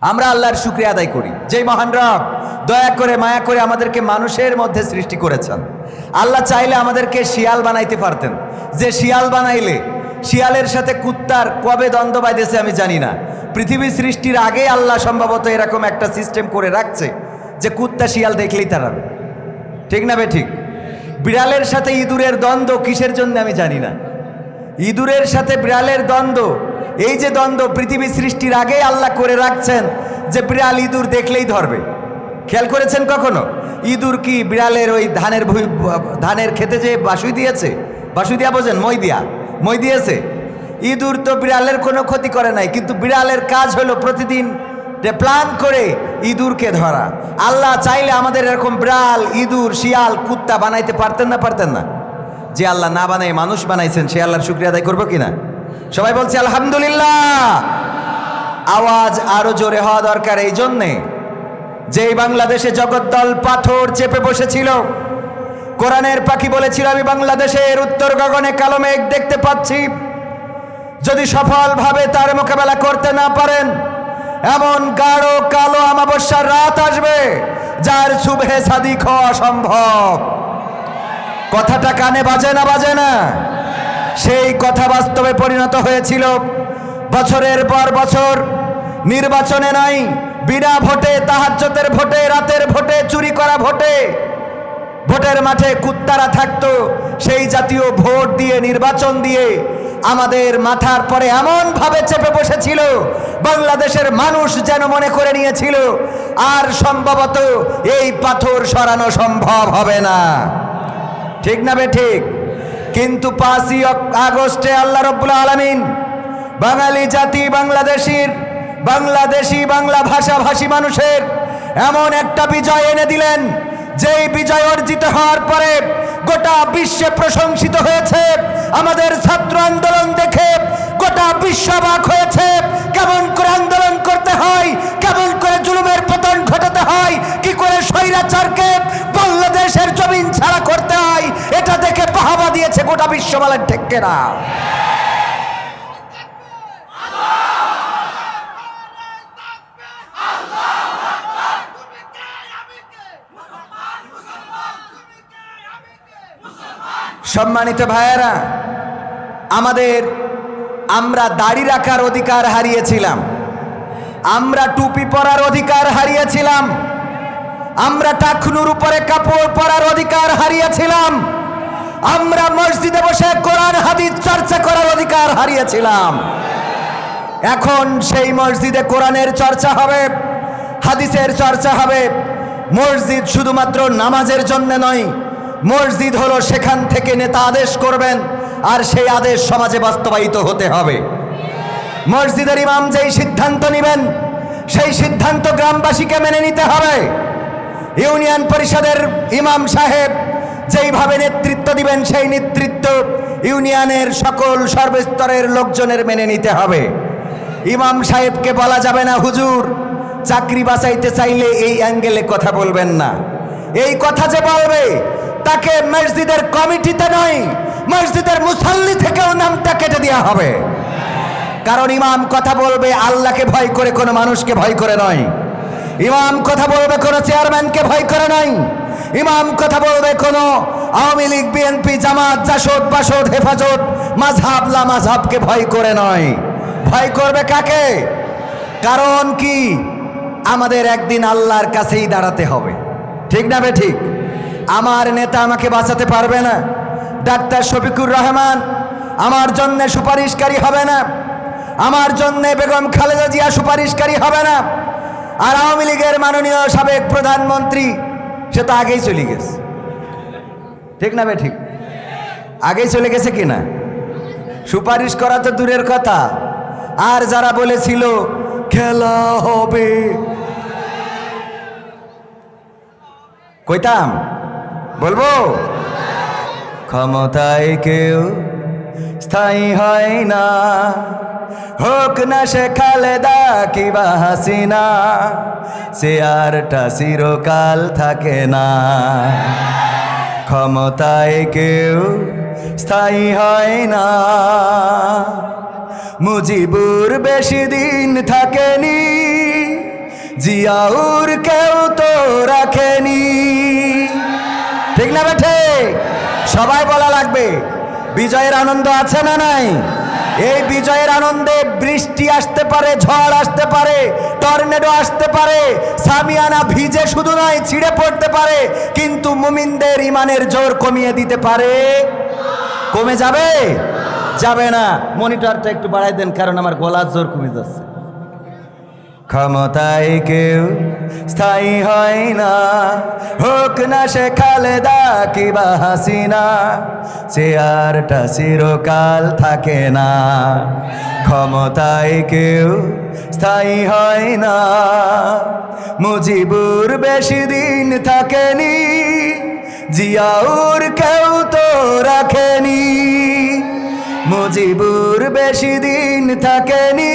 আমরা আল্লাহর শুক্রিয়া আদায় করি। যেই মহান রব, দয়া করে, মায়া করে আমাদেরকে মানুষের মধ্যে সৃষ্টি করেছেন। আল্লাহ চাইলে আমাদেরকে শিয়াল বানাইতে পারতেন। যে শিয়াল বানাইলে, শিয়ালের সাথে কুত্তার কবে দ্বন্দ্ব বাঁধেছে আমি জানি না। পৃথিবী সৃষ্টির আগে আল্লাহ সম্ভবত এরকম একটা সিস্টেম করে রাখছে যে কুত্তা শিয়াল দেখলেই তারা। ঠিক না বে ঠিক? বিড়ালের সাথে ইঁদুরের দ্বন্দ্ব কিসের জন্য আমি জানি না। ইঁদুরের সাথে বিড়ালের দ্বন্দ্ব এই যে দ্বন্দ্ব পৃথিবী সৃষ্টির আগেই আল্লাহ করে রাখছেন, যে বিড়াল ইঁদুর দেখলেই ধরবে। খেয়াল করেছেন কখনো? ইঁদুর কি বিড়ালের ওই ধানের ধানের খেতে যে বাসুই দিয়েছে? বাসুই দিয়া বোঝেন, মই দিয়া। মই দিয়েছে? ইঁদুর তো বিড়ালের কোনো ক্ষতি করে নাই, কিন্তু বিড়ালের কাজ হলো প্রতিদিন যে প্ল্যান করে ইঁদুরকে ধরা। আল্লাহ চাইলে আমাদের এরকম বিড়াল, ইঁদুর, শিয়াল, কুত্তা বানাইতে পারতেন না পারতেন না। যে আল্লাহ না বানাই মানুষ বানাইছেন, সে আল্লাহর শুক্রিয়া আদায় করব কিনা? সবাই বলছে, আলহামদুলিল্লাহ। আওয়াজ আরও জোরে হওয়া দরকার এই জন্যে। যে এই বাংলাদেশে জগদ্দল পাথর চেপে বসেছিল, কোরআনের পাখি বলেছিল, আমি বাংলাদেশের উত্তর গগনে কালো মেঘ দেখতে পাচ্ছি। যদি সফলভাবে তার মোকাবেলা করতে না পারেন, এমন গাঢ় কালো আমাবস্যার রাত আসবে, যার শুভে সাদিক হওয়া অসম্ভব। কথাটা কানে বাজে না বাজে না? সেই কথা বাস্তবে পরিণত হয়েছিল। বছরের পর বছর নির্বাচনে নাই, বিনা ভোটে তাহাজ্জতের ভোটে, রাতের ভোটে, চুরি করা ভোটে, ভোটের মাঠে কুত্তারা থাকতো। সেই জাতীয় ভোট দিয়ে, নির্বাচন দিয়ে আমাদের মাথার পরে এমনভাবে চেপে বসেছিল, বাংলাদেশের মানুষ যেন মনে করে নিয়েছিল, আর সম্ভবত এই পাথর সরানো সম্ভব হবে না। ঠিক না বে ঠিক? কিন্তু পাঁচই আগস্টে আল্লাহ রব্বুল আলমিন বাঙালি জাতি বাংলাদেশির, বাংলাদেশি বাংলা ভাষাভাষী মানুষের এমন একটা বিজয় এনে দিলেন, যেই বিজয় অর্জিত হওয়ার পরে গোটা বিশ্বে প্রশংসিত হয়েছে। আমাদের ছাত্র আন্দোলন দেখে গোটা বিশ্ব অবাক হয়েছে। কেমন করে আন্দোলন করতে হয়, কেমন করে জুলুমের পতন ঘটাতে হয়, কি করে স্বৈরাচারকে বাংলাদেশের জমিন ছাড়া করতে হয়, এটা দেখে বাহাবা দিয়েছে গোটা বিশ্ব বলেন ঠেকেরা সম্মানিত ভাইয়েরা, আমাদের আমরা দাড়ি রাখার অধিকার হারিয়েছিলাম। আমরা টুপি পরার অধিকার হারিয়েছিলাম। আমরা টাকনুর উপরে কাপড় পরার অধিকার হারিয়েছিলাম। আমরা মসজিদে বসে কোরআন, হাদিস চর্চা করার অধিকার হারিয়েছিলাম। এখন সেই মসজিদে কোরআনের চর্চা হবে, হাদিসের চর্চা হবে। মসজিদ শুধুমাত্র নামাজের জন্য নয়, মসজিদ হলো সেখান থেকে নেতা আদেশ করবেন। আর সেই আদেশ সমাজে বাস্তবায়িত হতে হবে। মসজিদের ইমাম যেই সিদ্ধান্ত নেবেন, সেই সিদ্ধান্ত গ্রামবাসীকে মেনে নিতে হবে। ইউনিয়ন পরিষদের ইমাম সাহেব যেইভাবে নেতৃত্ব দিবেন, সেই নেতৃত্ব ইউনিয়নের সকল সর্বস্তরের লোকজনের মেনে নিতে হবে। ইমাম সাহেবকে বলা যাবে না, হুজুর, চাকরি বাঁচাইতে চাইলে এই অ্যাঙ্গেলে কথা বলবেন না। এই কথা যে বলবে, তাকে মসজিদের কমিটিতে নয় মসজিদের মুসল্লি থেকেও নামটা কেটে দেওয়া হবে। কারণ ইমাম কথা বলবে, আল্লাহকে ভয় করে, কোনো মানুষকে ভয় করে নয়। ইমাম কথা বলবে, কোনো চেয়ারম্যানকে ভয় করে নয়। ইমাম কথা বলবে, কোনো আওয়ামী লীগ, বিএনপি, জামাত, জাসদ, বাসদ, হেফাজত, মাঝহাব, লা মাঝহাবকে ভয় করে নয়। ভয় করবে কাকে? কারণ কি? আমাদের একদিন আল্লাহর কাছেই দাঁড়াতে হবে। ঠিক না বে ঠিক? আমার নেতা আমাকে বাঁচাতে পারবে না। ডাক্তার শফিকুর রহমান, আমার জন্য সুপারিশকারী হবে না। আমার জন্য বেগম খালেদা জিয়া সুপারিশকারী হবে না। আর আওয়ামী লীগের মাননীয় সাবেক প্রধানমন্ত্রী, সে তো আগেই চলে গেছে। ঠিক না বে ঠিক? আগেই চলে গেছে কি না? সুপারিশ করা তো দূরের কথা। আর যারা বলেছিল, খেলা হবে। কইতাম, বলব? ক্ষমতায় কেউ স্থায়ী হয় না। হোক না সে খালেদা কিবা হাসিনা, সে আরটা চিরকাল থাকে না। ক্ষমতায় কেউ স্থায়ী হয় না। মুজিবুর বেশি দিন থাকেনি, জিয়াউর কেউ তো রাখেনি। ঠিক না বেঠে সবাই বলা লাগবে, বিজয়ের আনন্দ আছে না নাই? এই বিজয়ের আনন্দে বৃষ্টি আসতে পারে, ঝড় আসতে পারে, টর্নেডো আসতে পারে, সামিয়ানা ভিজে শুধু নয়, ছিঁড়ে পড়তে পারে, কিন্তু মুমিনদের ইমানের জোর কমিয়ে দিতে পারে। কমে যাবে? যাবে না। মনিটরটা একটু বাড়াই দেন, কারণ আমার গলার জোর কমে যাচ্ছে। ক্ষমতায় কেউ স্থায়ী হয় না। হোক না সে খালেদা কিবা হাসিনা চেয়ারটা চিরকাল থাকে না। ক্ষমতায় কেউ স্থায়ী হয় না। মুজিবুর বেশি দিন থাকেনি, জিয়াউর কেউ তো রাখেনি। মুজিবুর বেশি দিন থাকেনি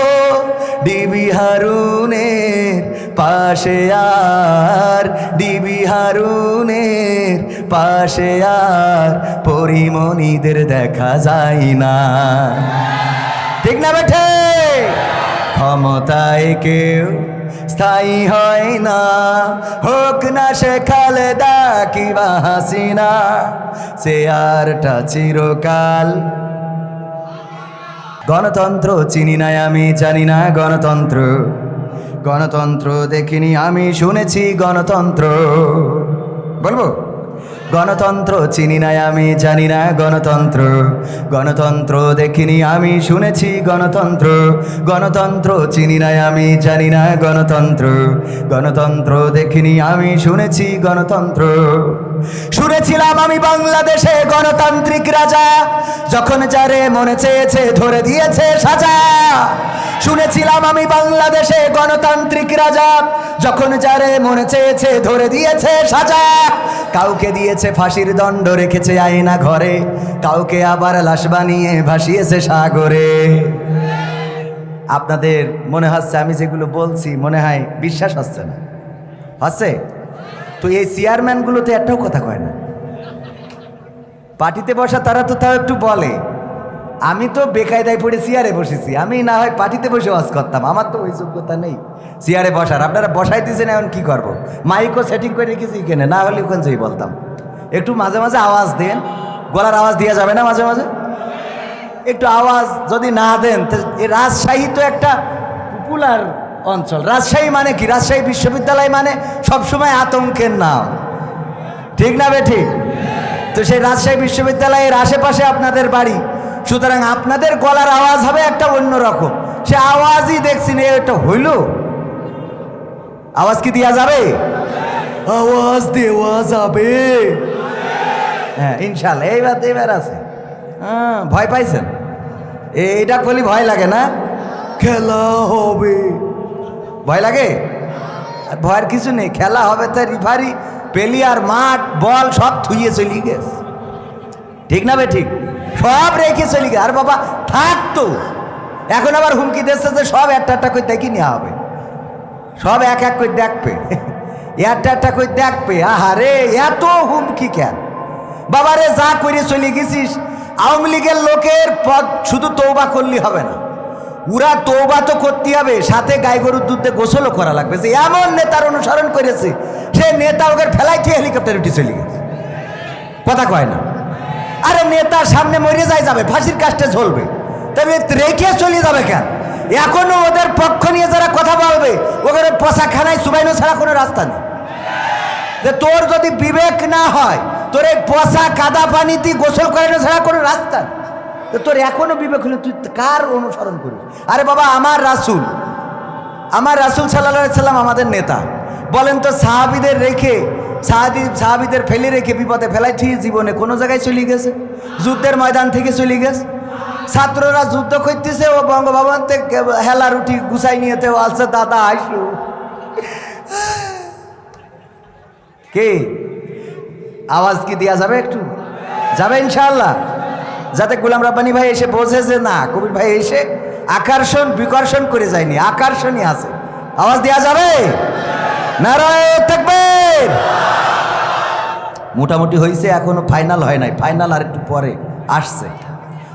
হারুনের পাশে আর দিবি হারুনের পাশে আর, পরিমণিদের দেখা যায় না। ঠিক না বেঠে? ক্ষমতায় কেউ স্থায়ী হয় না। হোক না সে খালেদা কিবা হাসিনা চেয়ারটা চিরকাল গণতন্ত্র চিনি নাই, আমি জানি না গণতন্ত্র। গণতন্ত্র দেখিনি, আমি শুনেছি গণতন্ত্র। বলব? গণতন্ত্র চিনি নাই, আমি জানি না গণতন্ত্র। গণতন্ত্র দেখিনি, আমি শুনেছি গণতন্ত্র। গণতন্ত্র চিনি নাই, আমি জানি না গণতন্ত্র। গণতন্ত্র দেখিনি, আমি শুনেছি গণতন্ত্র। শুনেছিলাম আমি বাংলাদেশে গণতান্ত্রিক রাজা, যখন যারে মনে চেয়েছে ধরে দিয়েছে সাজা। শুনেছিলাম আমি বাংলাদেশে গণতান্ত্রিক রাজা, যখন যারে মনে চেয়েছে ধরে দিয়েছে সাজা। কাউকে দিয়েছে ফাঁসির দণ্ড, রেখেছে আয়না ঘরে, কাউকে আবার লাশ বানিয়ে ভাসিয়েছে সাগরে। আপনাদের মনে হচ্ছে আমি যেগুলো বলছি, মনে হয় বিশ্বাস হচ্ছে না। হচ্ছে? তো এই চেয়ারম্যানগুলো তো একটাও কথা কয় না। পার্টিতে বসা তারা তো তাও একটু বলে। আমি তো বেকায়দায় পড়ে চেয়ারে বসেছি। আমি না হয় পার্টিতে বসে ওয়াজ করতাম। আমার তো ওই যোগ্যতা নেই চেয়ারে বসার। আপনারা বসাই দিয়েছেন, এখন কি করব? মাইকও সেটিং করে রেখেছি এখানে, না হলে ওখান যেই বলতাম। একটু মাঝে মাঝে আওয়াজ দেন। গলার আওয়াজ দেওয়া যাবে না মাঝে মাঝে? একটু আওয়াজ যদি না দেন রাজশাহী তো একটা পপুলার অঞ্চল। রাজশাহী মানে কি? রাজশাহী বিশ্ববিদ্যালয় মানে সবসময় আতঙ্কের নাম। ঠিক না বে ঠিক তো সেই রাজশাহী বিশ্ববিদ্যালয়ের আশেপাশে আপনাদের বাড়ি। সুতরাং আপনাদের গলার আওয়াজ হবে একটা অন্য রকম সে আওয়াজই দেখছি না, এটা হইল? আওয়াজ কি দেওয়া যাবে? আওয়াজ দেওয়া যাবে। হ্যাঁ ইনশাল্লাহ, এইবার এবার আছে। হ্যাঁ ভয় পাইছেন? এইটা করলে ভয় লাগে না? খেলা হবে। ভয় লাগে? আর ভয়ের কিছু নেই, খেলা হবে তো রিফারি পেলিয়ার মাঠ, বল, সব থুইয়ে চলে গেছে। ঠিক না বে ঠিক? সব রেখে চলে গেছে। আর বাবা, থাক তো। এখন আবার হুমকি দিচ্ছে যে সব একটা একটা করে দেখি নেওয়া হবে। সব এক এক করে দেখবে। একটা একটা করে দেখবে। আহারে এত হুমকি কেন? বাবারে, যা করে চলে গেছিস, আওয়ামী লীগের লোকের পদ শুধু তৌবা করলে হবে না। ওরা তৌবা তো করতে হবে, সাথে গাই গরুর দুধে গোসলও করা লাগবে। যে এমন নেতার অনুসরণ করেছে, সে নেতা ওকে ফেলাই দিয়ে হেলিকপ্টার উঠে চলে গেছে। কথা কয় না? আরে নেতা সামনে মরে যায় যাবে, ফাঁসির কাজটা চলবে তবে রেখে চলে যাবে কেন? এখনও ওদের পক্ষ নিয়ে যারা কথা বলবে, ওদের পোশাকখানায় সুবাইনো ছাড়া কোনো রাস্তা নেই। যে তোর যদি বিবেক না হয়, তোর এই পচা কাদা পানিতে গোসল করানো ছাড়া কোনো রাস্তা নেই। তোর এখনও বিবেক হলে তুই কার অনুসরণ করিস? আরে বাবা, আমার রাসুল আমার রাসুল সাল্লাহ সাল্লাম আমাদের নেতা। বলেন তো সাহাবিদের রেখে, সাহাবি সাহাবিদের ফেলে রেখে বিপদে ফেলাই ঠিক জীবনে কোনো জায়গায় চলে গেছে? যুদ্ধের ময়দান থেকে চলে গেছে? ছাত্ররা যুদ্ধ করতেছে, ও বঙ্গভবন থেকে হেলা রুটি গুছাই নিয়েতে আসছে দাদা আইসু কে? আওয়াজ কি দেওয়া যাবে একটু? যাবে ইনশাআল্লাহ। যাতে গুলাম রাব্বানি ভাই এসে বোঝে যে না, কবির ভাই এসে আকর্ষণ, বিকর্ষণ করে যায়নি, আকর্ষণই আছে। আওয়াজ দেওয়া যাবে? নারায় থাকবে মোটামুটি হয়েছে এখনও ফাইনাল হয় নাই ফাইনাল আর একটু পরে, আসছে।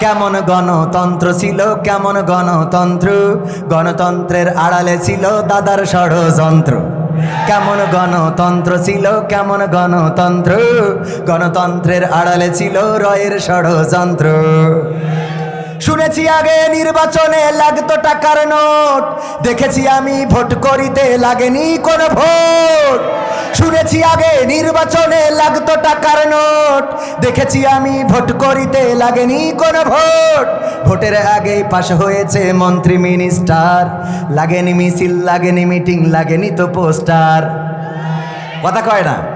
কেমন গণতন্ত্র ছিল, কেমন গণতন্ত্র? গণতন্ত্রের আড়ালে ছিল দাদার ষড়যন্ত্র। কেমন গণতন্ত্র ছিল, কেমন গণতন্ত্র? গণতন্ত্রের আড়ালে ছিল রয়ের ষড়যন্ত্র। শুনেছি আগে নির্বাচনে লাগতো টাকার নোট। দেখেছি আমি ভোট করিতে লাগেনি কোন ভোট। শুনেছি আগে নির্বাচনে লাগতো টাকার নোট। দেখেছি আমি ভোট করিতে লাগেনি কোন ভোট। ভোটের আগে পাশ হয়েছে মন্ত্রী, মিনিস্টার। লাগেনি মিছিল, লাগেনি মিটিং, লাগেনি তো পোস্টার। কথা কয় না?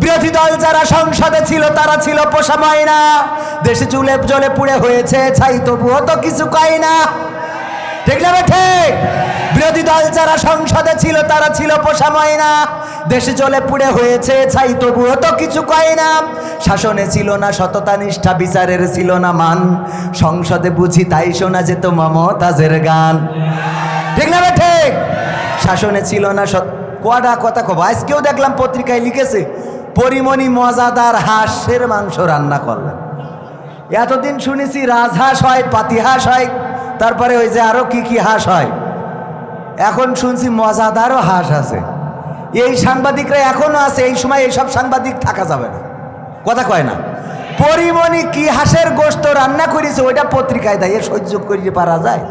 বিরোধী দল যারা সংসদে ছিল, তারা ছিল পোষা ময়না। দেশে চুলে, জলে পুড়ে হয়েছে, ছাই তবুও তো কিছু কয় না। ঠিক বিরোধী দল যারা সংসদে ছিল, তারা ছিল পোষা ময়না। দেশে জলে পুড়ে হয়েছে, ছাই তবুও তো কিছু কয় না। শাসনে ছিল না সততা, নিষ্ঠা, বিচারের ছিল না মান। সংসদে বুঝি তাই শোনা যেত মমতাজের গান। ঠিক না ঠিক? শাসনে ছিল না সত কটা কথা কব? আজকেও দেখলাম পত্রিকায় লিখেছে, পরিমণি মজাদার হাঁসের মাংস রান্না করলেন এতদিন শুনেছি রাজহাঁস হয় পাতিহাঁস হয়, তারপরে ওই যে আরও কি কি হাঁস হয়। এখন শুনছি মজাদারও হাঁস আছে। এই সাংবাদিকরা এখনও আছে, এই সময় এইসব সাংবাদিক থাকা যাবে না। কথা কয় না। পরিমণি কি হাঁসের গোস্ত রান্না করেছে, ওইটা পত্রিকায় দেয় সহ্য করিতে পারা যায়।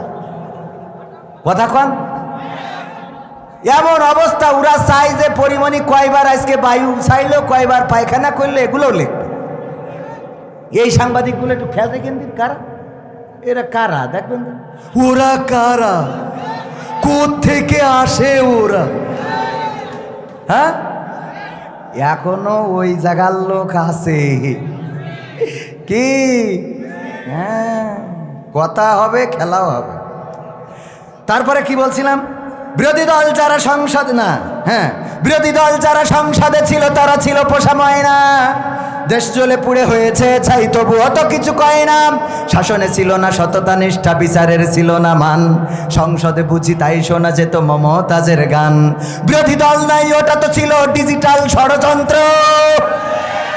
কথা কন। এমন অবস্থা, ওরা চাই যে পরিমণি কয়বার আজকে বায়ু চাইলো, কয়বার পায়খানা করল, এগুলোও লিখবে। এই সাংবাদিকগুলো একটু খেয়াল দেখেন দিন, কারা? এরা কারা, দেখবেন ওরা কারা? থেকে আসে ওরা? হ্যাঁ? এখনও ওই জায়গার লোক আছে। কি? হ্যাঁ। কথা হবে, খেলাও হবে। তারপরে কি বলছিলাম? বিরোধী দল যারা সংসদ না হ্যাঁ বিরোধী দল যারা সংসদে ছিল, তারা ছিল পোষা ময়না। দেশ চলে পুড়ে হয়েছে, চাই তবু অত কিছু কয় না। শাসনে ছিল না সততা, নিষ্ঠা, বিচারের ছিল না মান। সংসদে বুঝি তাই শোনা যেত মমতাজের গান। বিরোধী দল নাই, ওটা তো ছিল ডিজিটাল ষড়যন্ত্র।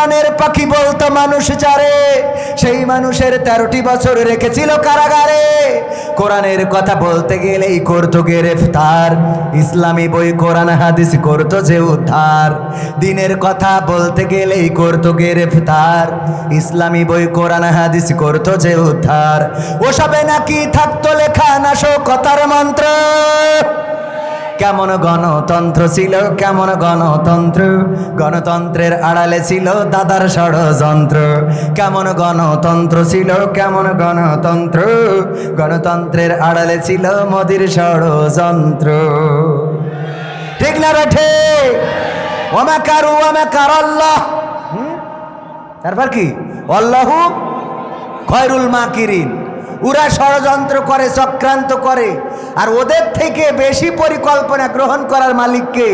কোরআনের পাখি বলতো মানুষ যারে, সেই মানুষের তেরোটি বছর রেখেছিল কারাগারে। কোরআনের কথা বলতে গেলেই করতো গ্রেফতার, ইসলামী বই কোরআন হাদিস করতো যে উদ্ধার। দিনের কথা বলতে গেলেই করতো গ্রেফতার, ইসলামী বই কোরআন হাদিস করতো যে উদ্ধার। ওসবে নাকি থাকতো লেখা নাশকতার মন্ত্র। কেমন গণতন্ত্র ছিল? কেমন গণতন্ত্র? গণতন্ত্রের আড়ালে ছিল দাদার ষড়যন্ত্র। কেমন গণতন্ত্র ছিল? কেমন গণতন্ত্র? গণতন্ত্রের আড়ালে ছিল মোদির ষড়যন্ত্র। ঠিক না বেঠে ওমা কারু, ওমা কার আল্লাহ? তারপর কি? আল্লাহু খয়রুল মাকিরিন। ওরা ষড়যন্ত্র করে, চক্রান্ত করে। আর ওদের থেকে বেশি পরিকল্পনা গ্রহণ করার মালিককে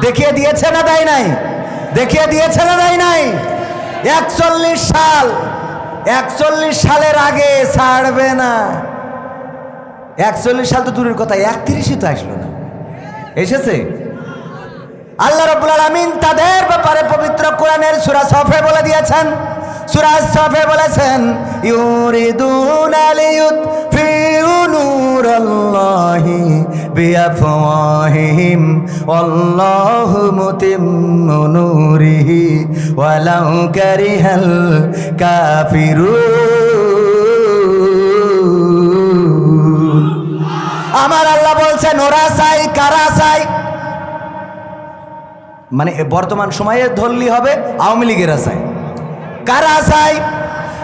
দেখিয়ে দিয়েছে না দেয় নাই? দেখিয়ে দিয়েছে না দেয় নাই? একচল্লিশ সাল, একচল্লিশ সালের আগে ছাড়বে না। একচল্লিশ সাল তো দূরের কথা, একত্রিশই তো আসলো না। এসেছে? আল্লাহ রব্বুল আলামিন তাদের ব্যাপারে পবিত্র কোরআনের সূরা সফে বলে দিয়েছেন সূরা সফে বলেছেন, ইউরিদুনা লিয়ুতফিউ নূরাল্লাহি বিআফওয়াহিহিম, ওয়াল্লাহু মুতিম্মু নূরিহি, ওয়ালাউ কারিহাল কাফিরুন। আমার আল্লাহ বলছেন, ওরা চাই, কারা চাই? মানে বর্তমান সময়ে ধরলি হবে, আওয়ামী লীগের আশায় কারা চাই?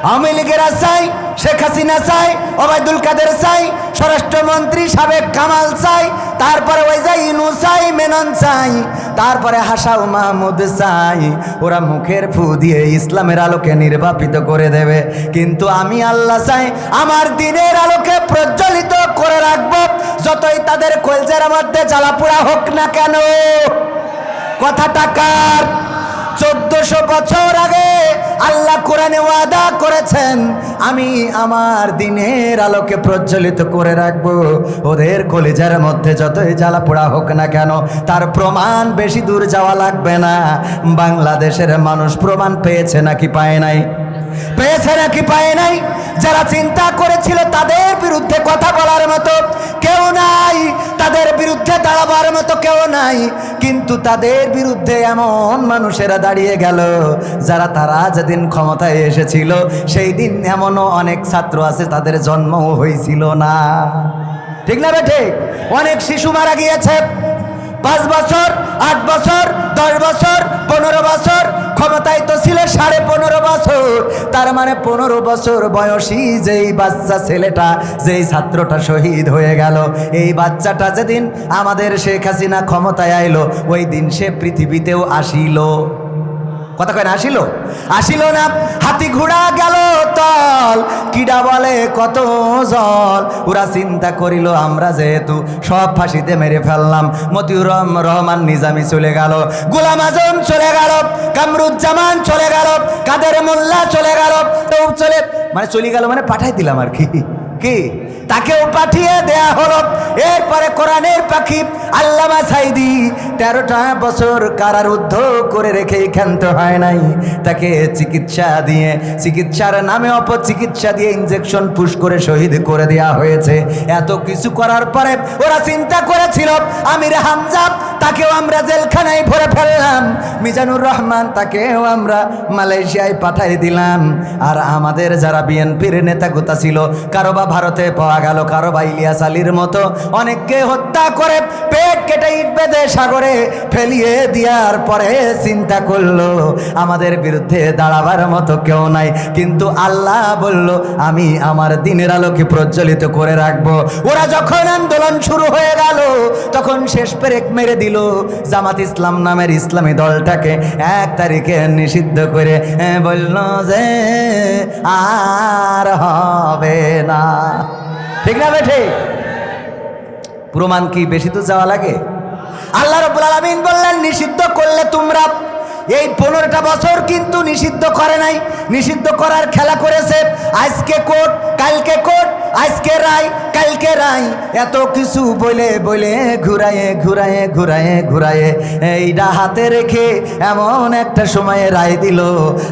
আওয়ামী লীগের আশায় শেখ হাসিনা চাই? ওবায়দুল কাদের চাই? স্বরাষ্ট্রমন্ত্রী সাবেক কামাল চাই? তারপরে ওই যে ইনু চাই, মেনন চাই। তারপরে হাসাও মাহমুদ চাই। ওরা মুখের ফু দিয়ে ইসলামের আলোকে নির্বাপিত করে দেবে। কিন্তু আমি আল্লাহ চাই, আমার দিনের আলোকে প্রজ্বলিত করে রাখব। যতই তাদের কলজের মধ্যে জ্বালাপোড়া হোক না কেন। কথা টাকার চোদ্দশো বছর আগে আল্লাহ কোরআনে ওয়াদা করেছেন, আমি আমার দিনের আলোকে প্রজ্বলিত করে রাখব। ওদের কলিজার মধ্যে যতই জ্বালা পোড়া হোক না কেন, তার প্রমাণ বেশি দূর যাওয়া লাগবে না। বাংলাদেশের মানুষ প্রমাণ পেয়েছে নাকি পায় নাই? পেয়েছে নাকি পায় নাই? যারা চিন্তা করেছিল তাদের বিরুদ্ধে কথা বলার মতো কেউ নাই। তাদের বিরুদ্ধে দাঁড়াবার মতো কেউ নাই। কিন্তু তাদের বিরুদ্ধে এমন মানুষেরা দাঁড়িয়ে গেল, যারা তারা যেদিন ক্ষমতায় এসেছিল, সেই দিন এমনও অনেক ছাত্র আছে, তাদের জন্মও হয়েছিল না। ঠিক না বেঠে অনেক শিশু মারা গিয়েছে। পাঁচ বছর, আট বছর, দশ বছর, পনেরো বছর ক্ষমতায় তো ছিল সাড়ে পনেরো বছর। তার মানে পনেরো বছর বয়সী যেই বাচ্চা ছেলেটা, যেই ছাত্রটা শহীদ হয়ে গেল, এই বাচ্চাটা যেদিন আমাদের শেখ হাসিনা ক্ষমতায় আইলো, ওই দিন সে পৃথিবীতেও আসিল। কথা কয় না, আসিল? আসিল না, হাতি ঘোড়া গেল তল, কিডা বলে কত জল। ওরা চিন্তা করিল, আমরা যেহেতু সব ফাঁসিতে মেরে ফেললাম, মতিউর রহমান নিজামি চলে গেল, গোলাম আজম চলে গেল, কামরুজ্জামান চলে গেল, কাদের মোল্লা চলে গেল তো চলে মানে চলে গেল মানে পাঠাই দিলাম আর কি। কি? তাকেও পাঠিয়ে দেয়া হলো। এরপরে কোরআনের পাখি আল্লামা সাইদি তেরোটা বছর কারারুদ্ধ করে রেখে ক্ষান্ত হয় নাই। তাকে চিকিৎসা দিয়ে, চিকিৎসার নামে অপচিকিৎসা দিয়ে ইঞ্জেকশন পুশ করে শহীদ করে দেয়া হয়েছে। এত কিছু করার পরে ওরা চিন্তা করেছিল, আমির হামজা, তাকেও আমরা জেলখানায় ভরে ফেললাম। মিজানুর রহমান, তাকেও আমরা মালয়েশিয়ায় পাঠাই দিলাম। আর আমাদের যারা বিএনপির নেতা গোতা ছিল, কারও বা ভারতে পাওয়া গেল, কারও বা ইলিয়াস আলীর মতো, অনেককে হত্যা করে পেট কেটে ইট বেঁধে সাগরে ফেলিয়ে দেওয়ার পরে চিন্তা করল, আমাদের বিরুদ্ধে দাঁড়াবার মতো কেউ নাই। কিন্তু আল্লাহ বলল, আমি আমার দিনের আলোকে প্রজ্বলিত করে রাখব। ওরা যখন আন্দোলন শুরু হয়ে গেল, তখন শেষ পেরেক মেরে দিল। জামাত ইসলাম নামের ইসলামী দলটাকে এক তারিখে নিষিদ্ধ করে বলল যে, আর হবে না। ঠিক না বেঠে? প্রমাণ কি বেশি তো যাওয়া লাগে? আল্লাহ রবুল আলমিন বললেন, নিষিদ্ধ করলে তোমরা এই পনেরোটা বছর কিন্তু নিষিদ্ধ করে নাই। নিষিদ্ধ করার খেলা করেছে। আজকে কোর্ট, কালকে কোর্ট, আজকে রাই কালকে রাই এত কিছু বলে বলে ঘুরায়ে ঘুরায়ে ঘুরায়ে ঘুরায়ে। এইটা হাতে রেখে এমন একটা সময়ে রায় দিল।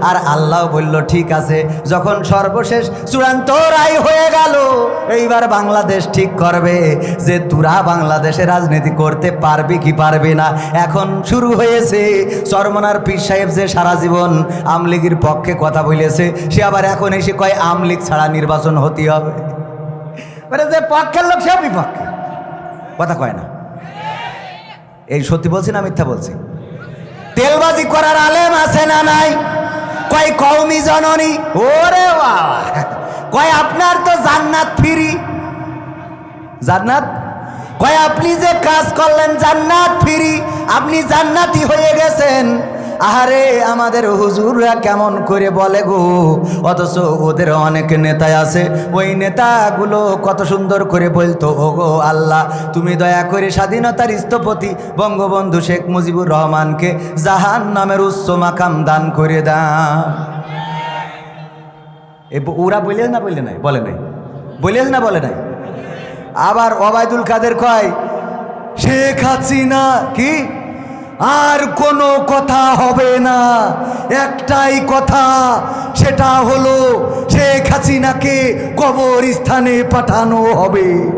আর আল্লাহ বলল, ঠিক আছে, যখন সর্বশেষ চূড়ান্ত রায় হয়ে গেল, এইবার বাংলাদেশ ঠিক করবে। যে তোরা বাংলাদেশে রাজনীতি করতে পারবি কি পারবি না, এখন শুরু হয়েছে। চরমনার পীর সাহেব যে সারা জীবন আমলিগের পক্ষে কথা বলেছে, সে আবার এখন এসে কয়, আমলিগ ছাড়া নির্বাচন হতে হবে। মানে যে পক্ষের লোক, সে বিপক্ষে। কথা কয় না। এই সত্যি বলছি না মিথ্যা বলছি? তেলবাজি করার আলেম আছে না নাই? কয় কৌমি জননী? ওরে বাবা। কয় আপনার তো জান্নাত ফিরি। জান্নাত? কয় আপনি যে কাজ করলেন জান্নাত ফিরি। আপনি জান্নাতি হয়ে গেছেন। আহারে, আমাদের হুজুররা কেমন করে বলে গো? অথচ ওদের অনেক নেতা আছে। ওই নেতাগুলো কত সুন্দর করে বলতো ও গো আল্লাহ, তুমি দয়া করে স্বাধীনতার স্থপতি বঙ্গবন্ধু শেখ মুজিবুর রহমানকে জাহান নামের উচ্চ মাকাম দান করে দাও। এ ওরা বলে না বলে নাই? বলে নাই? বলে না বলে নাই? আবার ওবায়দুল কাদের কয়, শেখ হাসিনা, কি? আর কোনো কথা হবে না। একটাই কথা, সেটা হলো শেখ হাসিনাকে কবর স্থানে পাঠানো হবে।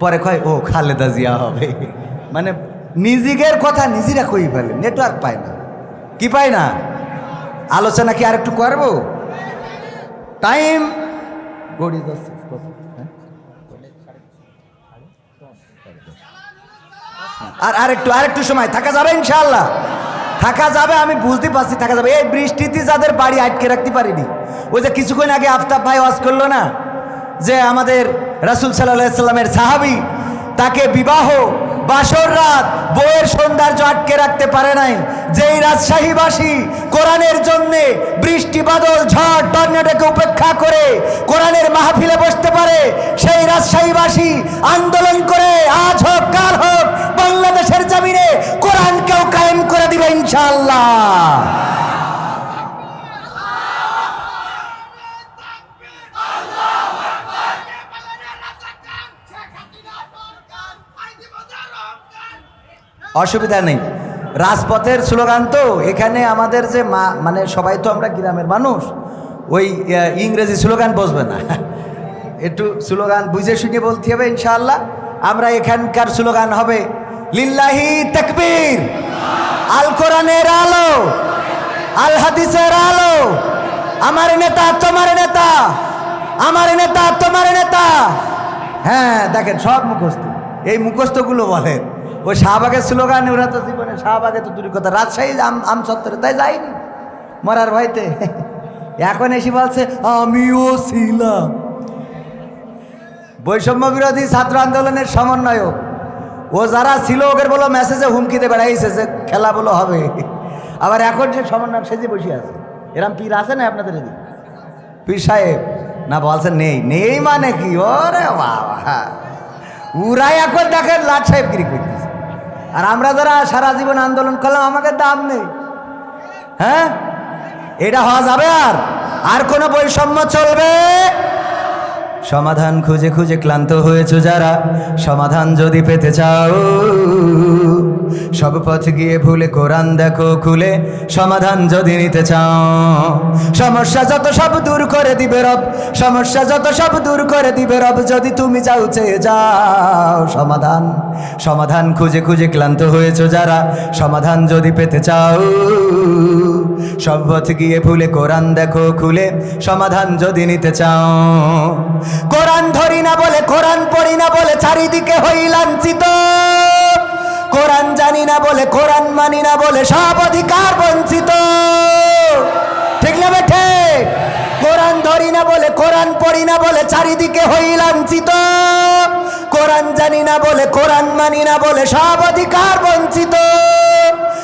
পরে কয়, ও খালেদা জিয়া হবে। মানে নিজেদের কথা নিজেরা কই ফেলে? নেটওয়ার্ক পায় না। কি পায় না? আলোচনা কি আর একটু করব? টাইম গড়ি যাচ্ছে কত? হ্যাঁ? আর আরেকটু আরেকটু সময়। থাকা যাবে ইনশাল্লাহ থাকা যাবে, আমি বুঝতে পারছি থাকা যাবে। এই বৃষ্টিতে যাদের বাড়ি আটকে রাখতে পারিনি, ওই যে কিছুক্ষণ আগে আফতাব ভাই ওয়াজ করল না, যে আমাদের রাসুল সাল্লাহ সাল্লামের সাহাবি, তাকে বিবাহ বাসর রাত বইয়ের সৌন্দর্য আটকে রাখতে পারে নাই। যেই রাজশাহীবাসী কোরআনের জন্যে বৃষ্টি, বাদল, ঝড়, টর্নেডোকে উপেক্ষা করে কোরআনের মাহফিলে বসতে পারে, সেই রাজশাহীবাসী আন্দোলন করে আজ হোক, কাল হোক, বাংলাদেশের জমিনে কোরআনকেও কায়েম করে দিবে ইনশাআল্লাহ। অসুবিধা নেই। রাজপথের স্লোগান তো, এখানে আমাদের যে মা মানে সবাই তো আমরা গ্রামের মানুষ, ওই ইংরেজি স্লোগান বসবে না। একটু স্লোগান বুঝে শুনে বলতে হবে ইনশাআল্লাহ। আমরা এখানকার স্লোগান হবে, লিল্লাহি তাকবীর, আল কোরআনের আলো, আল হাদিসের আলো, আমার নেতা, তোমার নেতা, আমার নেতা, তোমার নেতা। হ্যাঁ দেখেন, সব মুখস্থ। এই মুখস্থগুলো বলেন। ওই শাহবাগের স্লোগান, ওরা তো জীবনে শাহবাগে তো দূরের কথা। রাজশাহী আম সত্তরে, তাই যায়নি? মরার ভয়তে। এখন এসে বলছে, আমিও ছিলাম। বৈষম্য বিরোধী ছাত্র আন্দোলনের সমন্বয়ক। ও যারা ছিল, ওদের বলো, মেসেজে হুমকিতে বেড়াইছে যে খেলা বলো হবে। আবার এখন যে সমন্বয় সেজে বসে আছে। এরম পীর আছে না আপনাদের এদিকে? পীর সাহেব? না, বলছে, নেই। নেই মানে কি? ওরে বাবা! উরাই এখন দেখেন লাট সাহেব গিরি আর আমরা যারা সারা জীবন আন্দোলন করলাম আমাদের দাম নেই। হ্যাঁ? এটা হওয়া যাবে আর? আর কোনো বৈষম্য চলবে? সমাধান খুঁজে খুঁজে ক্লান্ত হয়েছো যারা? সমাধান যদি পেতে চাও। সব পথ গিয়ে ভুলে কোরআন দেখো খুলে। সমাধান যদি নিতে চাও। সমস্যা যত সব দূর করে দিবে রব। সমস্যা যত সব দূর করে দিবে রব। যদি তুমি চাও চেয়ে যাও সমাধান। সমাধান খুঁজে খুঁজে ক্লান্ত হয়েছো যারা। সমাধান যদি পেতে চাও। সব পথ গিয়ে ভুলে কোরআন দেখো খুলে। সমাধান যদি নিতে চাও। কোরআন ধরি না বলে, কোরআন পড়ি না বলে চারিদিকে হই লাঞ্ছিত। কোরআন জানি না বলে, কোরআন মানি না বলে সব অধিকার বঞ্চিত। ঠিক না বেঠে? কোরআন ধরি না বলে, কোরআন পড়ি না বলে চারিদিকে হই লাঞ্ছিত। কোরআন জানি না বলে, কোরআন মানি না বলে সব অধিকার বঞ্চিত।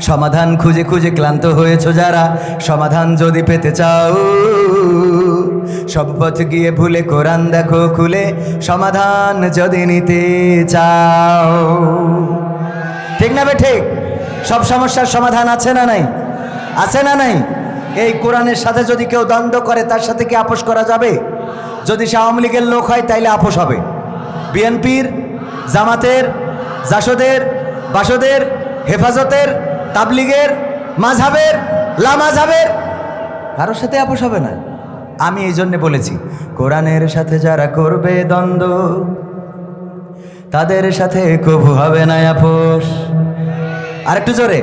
সমাধান খুঁজে খুঁজে ক্লান্ত হয়েছো যারা, সমাধান যদি পেতে চাও। সব পথ গিয়ে ভুলে কোরআন দেখো খুলে, সমাধান যদি নিতে চাও। ঠিক না বে ঠিক? সব সমস্যার সমাধান আছে না নাই? আছে না নাই? এই কোরআনের সাথে যদি কেউ দ্বন্দ্ব করে, তার সাথে কি আপোষ করা যাবে? যদি সে আওয়ামী লীগের লোক হয়, তাইলে আপোষ হবে। বিএনপির, জামাতের, জাসদের, বাসদের, হেফাজতের তাবলিগের মাঝাবের লামাঝাবের কারোর সাথে আপোষ হবে না। আমি এই জন্যে বলেছি, কোরআনের সাথে যারা করবে দ্বন্দ্ব, তাদের সাথে কবু হবে না আপোষ। আর একটু জোরে।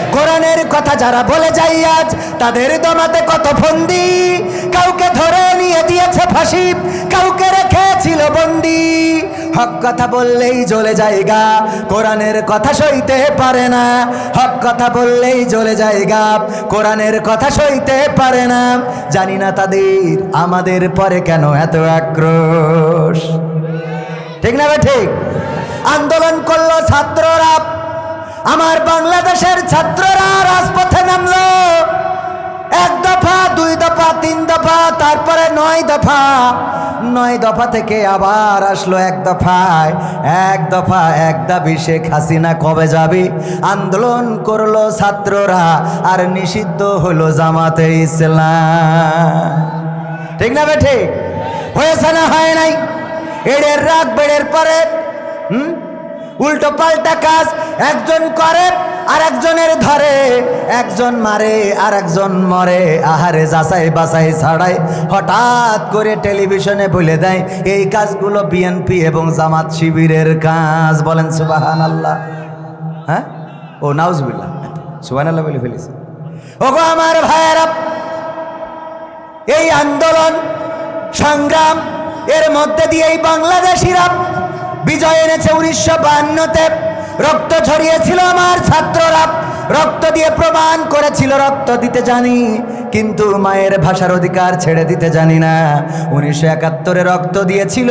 কোরআনের কথা যারা বলে যাই আজ, তাদের দমাতে কত ফন্দি। কাউকে ধরে নিয়ে দিয়েছে ফাঁসি কাউকে রেখেছিল বন্দি। হক কথা বললেই জ্বলে যায়গা কোরআনের কথা সইতে পারে না। হক কথা বললেই জ্বলে যায়গা কোরআনের কথা সইতে পারে না। জানি না তাদের, আমাদের পরে কেন এত আক্রোশ। ঠিক না বে ঠিক? আন্দোলন করল ছাত্ররা। আমার বাংলাদেশের ছাত্ররা রাজপথে নামল। এক দফা, দুই দফা, তিন দফা, তারপরে নয় দফা। নয় দফা থেকে আবার আসলো এক দফায়। এক দফা এক দাবি, শেখ হাসিনা কবে যাবি? আন্দোলন করল ছাত্ররা আর নিষিদ্ধ হলো জামাতে ইসলাম। ঠিক না ঠিক? হয়েছে না হয় নাই? এড়ের রাগ বেড়ের পরে, হুম? উল্টো পাল্টা কাজ একজন করে আর একজনের ধরে। একজন মারে আর একজন মরে। আহারে যাচাই বাছাই ছাড়াই হঠাৎ করে টেলিভিশনে বলে দেয়, এই কাজগুলো বিএনপি এবং জামাত শিবিরের কাজ। বলেন সুবাহান আল্লাহ হ্যাঁ? ও নাউজবিল্লা সুবাহান আল্লাহ বলে ফেলেছে। ওগো আমার ভাইয়েরা, এই আন্দোলন, সংগ্রাম, এর মধ্যে দিয়েই বাংলাদেশিরা বিজয় এনেছে উনিশশো বাহান্নতে। রক্ত ছড়িয়েছিল আমার ছাত্ররা। রক্ত দিয়ে প্রমাণ করেছিল, রক্ত দিতে জানি, কিন্তু মায়ের ভাষার অধিকার ছেড়ে দিতে জানি না। উনিশশো একাত্তরে রক্ত দিয়েছিল,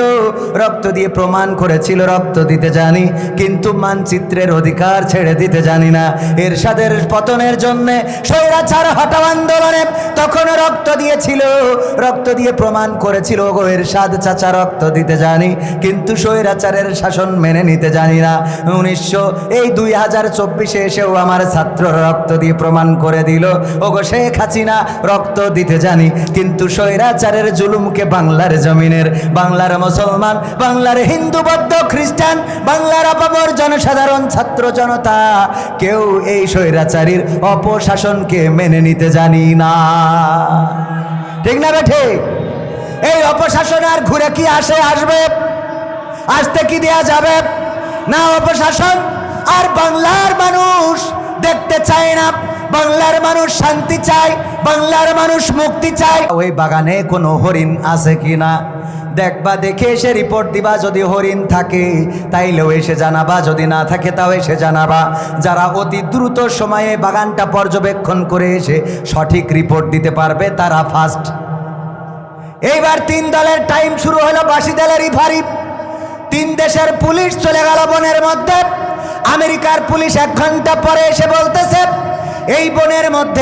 রক্ত দিয়ে প্রমাণ করেছিল, রক্ত দিতে জানি, কিন্তু মানচিত্রের অধিকার ছেড়ে দিতে জানি না। এরশাদের পতনের জন্যে স্বৈরাচার হটাও আন্দোলনে তখন রক্ত দিয়েছিল, রক্ত দিয়ে প্রমাণ করেছিল গো এরশাদ চাচা, রক্ত দিতে জানি, কিন্তু স্বৈরাচারের শাসন মেনে নিতে জানি না। উনিশশো এই দুই হাজার চব্বিশে এসেও আমার ছাত্র রক্ত দিয়ে প্রমাণ করে দিল, ওগো শেখ হাসিনা, রক্ত দিতে জানি, কিন্তু স্বৈরাচারের জুলুমকে বাংলার জমিনের, বাংলার মুসলমান, বাংলার হিন্দু, বৌদ্ধ, খ্রিস্টান, বাংলার আপামর জনসাধারণ, ছাত্র জনতা, কেউ এই স্বৈরাচারীর অপশাসনকে মেনে নিতে জানি না। ঠিক না বে ঠিক? এই অপশাসন আর ঘুরে কি আসে, আসবে? আসতে কি দেয়া যাবে? না অপশাসন, আর বাংলার মানুষ দেখতে চায় না। বাংলার মানুষ শান্তি চায়, বাংলার মানুষ মুক্তি চায়। ওই বাগানে কোনো হরিণ আছে কিনা? দেখবা, দেখে এসে রিপোর্ট দিবা যদি হরিণ থাকে। তাইলেও এসে জানাবা, যদি না থাকে তাও এসে জানাবা। যারা অতি দ্রুত সময়ে বাগানটা পর্যবেক্ষণ করে এসে সঠিক রিপোর্ট দিতে পারবে, তারা ফার্স্ট এইবার তিন দলের টাইম শুরু হলো বাসি দলের রিফারি তিন দেশের পুলিশ চলে গেল বনের মধ্যে। আমেরিকার পুলিশ এক ঘণ্টা পরে এসে বলতেছে এই বনের মধ্যে